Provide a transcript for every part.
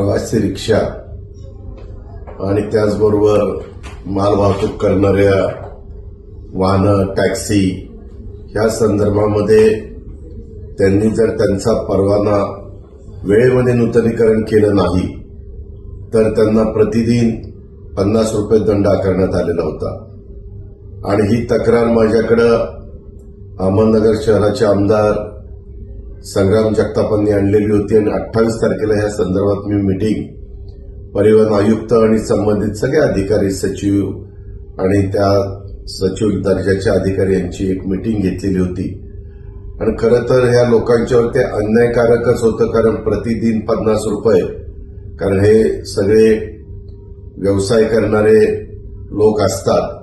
प्रवासी रिक्षा आणि त्याचबरोबर माल वाहतूक करणाऱ्या वाहनं टॅक्सी ह्या संदर्भामध्ये त्यांनी जर त्यांचा परवाना वेळेमध्ये नूतनीकरण केलं नाही तर त्यांना प्रतिदिन पन्नास रुपये दंड आकारण्यात आलेला होता. आणि ही तक्रार माझ्याकडं अहमदनगर शहराचे आमदार संग्राम जगतापांनी आणलेली होती आणि अठ्ठावीस तारखेला या संदर्भात मी मिटिंग परिवहन आयुक्त आणि संबंधित सगळे अधिकारी सचिव आणि त्या सचिव दर्जाचे अधिकारी यांची एक मिटिंग घेतलेली होती. आणि खरं तर ह्या लोकांच्यावर ते अन्यायकारकच होतं कारण प्रतिदिन पन्नास रुपये. कारण हे सगळे व्यवसाय करणारे लोक असतात.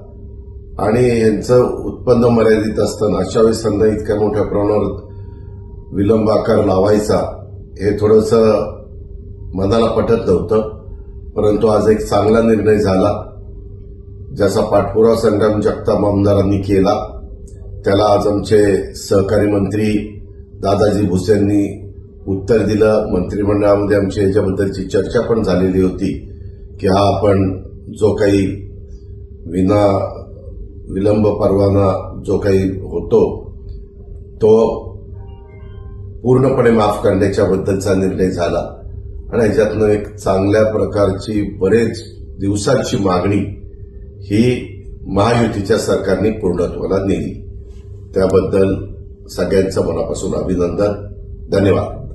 आणि यांचं उत्पन्न मर्यादित असताना अशा वेळेस त्यांना इतक्या मोठ्या प्रमाणावर विलंब आकार लावायचा हे थोडंसं मनाला पटत नव्हतं. परंतु आज एक चांगला निर्णय झाला. ज्याचा पाठपुरावा संग्राम जगताप आमदारांनी केला. त्याला आज आमचे सहकारी मंत्री दादाजी भुसेंनी उत्तर दिलं. मंत्रिमंडळामध्ये आमची याच्याबद्दलची चर्चा पण झालेली होती की हा आपण जो काही विना विलंब परवाना जो काही होतो तो पूर्णपणे माफ करण्याच्या बद्दलचा निर्णय झाला. आणि याच्यातनं एक चांगल्या प्रकारची बरेच दिवसांची मागणी ही महायुतीच्या सरकारने पूर्णत्वाला नेली. त्याबद्दल सगळ्यांचं मनापासून अभिनंदन. धन्यवाद.